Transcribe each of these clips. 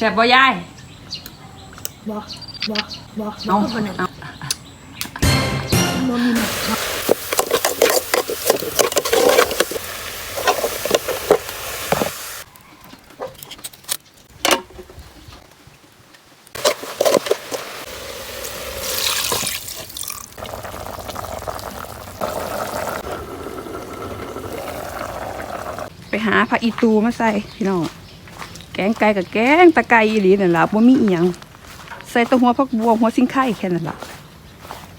แซ่บบ่ยายบอกบอกบอกเอาบอกคนนั้นเอาบ่มีหมดไปหาผักอีตูมาใส่พี่น้องแกงไก่กับแกงตะไคร้อีหลีนั่นล่ะบ่มีอีหยังใส่ตะหัวผักบัวหัวซิงไข่แค่นั้นล่ะ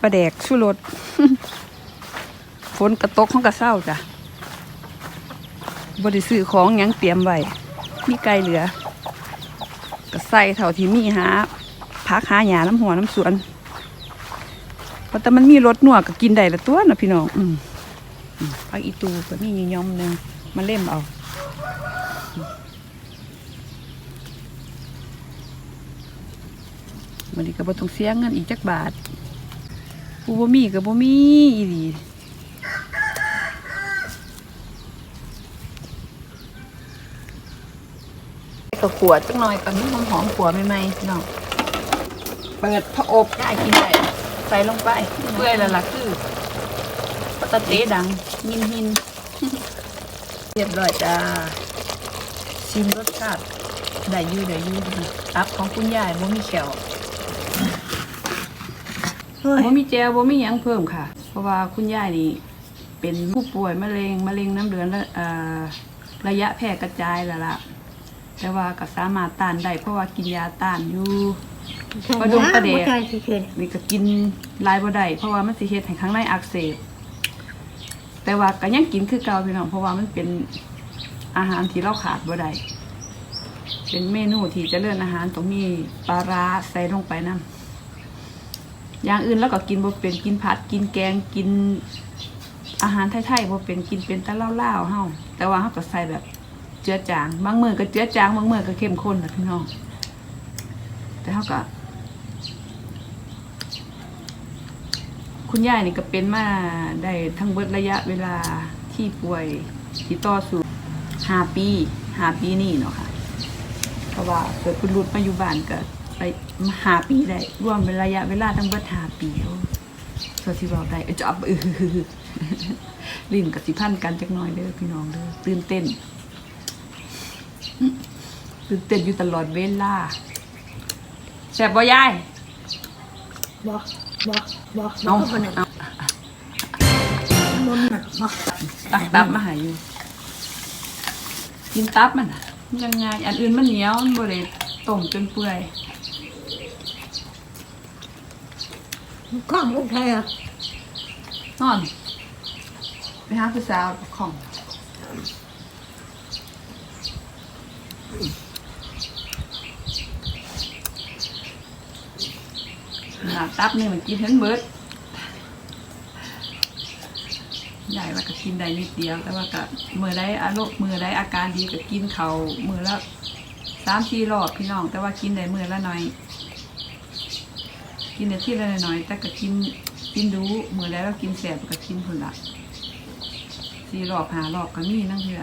ปลาแดกชูรสฝนกระตกของกระเศร้าจ้ะบริซื้อของยังเตรียมไว้มีไก่เหลือก็ใส่เท่าที่มีหาพักหาหยาน้ำหัวน้ำสวนเพราะแต่มันมีรสนัวก็กินได้ละตัวนะพี่น้อง อืมพักอีตูก็มีย่อมหนึ่งมาเล่มเอา วันนี้ก็บ่ต้องเสียเงินอีกจักบาทผู้บ่มีก็บ่มีอีหลีก็ขวดจักหน่อยตอนนี้หอมหอมขัวใหม่ๆน้องเปิดพระอบได้กินได้ใส่ลงไปเปื่อยล้วล่ะคือปตะเตดังยินหินเรียบร้อยจ้าชิมรสชาติได้ยูได้ยูตับของคุณยายบ่มีแขว ยบ่มีแจวบ่มีหยังเพิ่มค่ะ เพราะว่าคุณยายนี่เป็นผู้ป่วยมะเร็งมะเร็งน้ำเหลืองและเอ่อระยะแพร่กระจายแล้วล่ะ แต่ว่าก็สามารถต้านได้เพราะว่ากินยาต้านอยู่ปลาดุกปลาแดกบ่ใช่สิเกิดนี่ก็กินลายบ่ได้เพราะว่ามันสิเฮ็ดให้ข้างในอักเสบแต่ว่าก็ยังกินคือเก่าพี่น้องเพราะว่ามันเป็นอาหารที่เราขาดบ่ได้เป็นเมนูที่จะเลื่อนอาหารต้องมีปลาร้าใส่ลงไปนํ อย่างอื่นแล้วก็กินบ่เป็นกินผัดกินแกงกินอาหารไทยๆบ่เป็นกินเป็นแต่เล่าๆเฮาแต่ว่าเฮาก็ใส่แบบเจือจาง บางมื้อก็เจือจางบางมื้อก็เข้มข้นนะพี่น้องแต่เฮาก็คุณยายนี่ก็เป็นมาได้ทั้งเบิดระยะเวลาที่ป่วยที่ต่อสู้ห้าปีห้าปีนี่เนาะค่ะ เพราะว่าเกิดคุณรุดมาอยู่บ้านก็ ไปห้าปีได้รวมเป็นระยะเวลาทั้งเบิดห้าปีโอ้สวสิบอกได้เอ้ยจะอับเออลิ้นกับสิพันกันจักหน่อยเด้อพี่น้องเด้อตื่นเต้นตื่นเต้นอยู่ตลอดเวลาแซ่บบ่ยายบอกบอกบอกเอาบอกคนนั้นเอาบ่มีหมดบอกตักตับมาใหาอยู่กินตับมันน่ะยังไงอันอื่นมันเหนียวมันบริต้มจนเปื่อย ข้องลูกไทยอะนอนไปหาผู้สาวของหนาตับนี่มันกินเห็นเบิดใหญ่ว่าก็กินได้นิดเดียว แต่ว่าก็มือได้อารมณ์มือได้อาการดีก็กินเขามือละสามสี่รอบพี่น้อง แต่ว่ากินได้มือละหน่อย กินได้ที่ละน่อยแต่ก็กินกินดูมือแล้วกินแสบก็กินผลละสี่รอบหารอบก็มีนั่งเถื่อ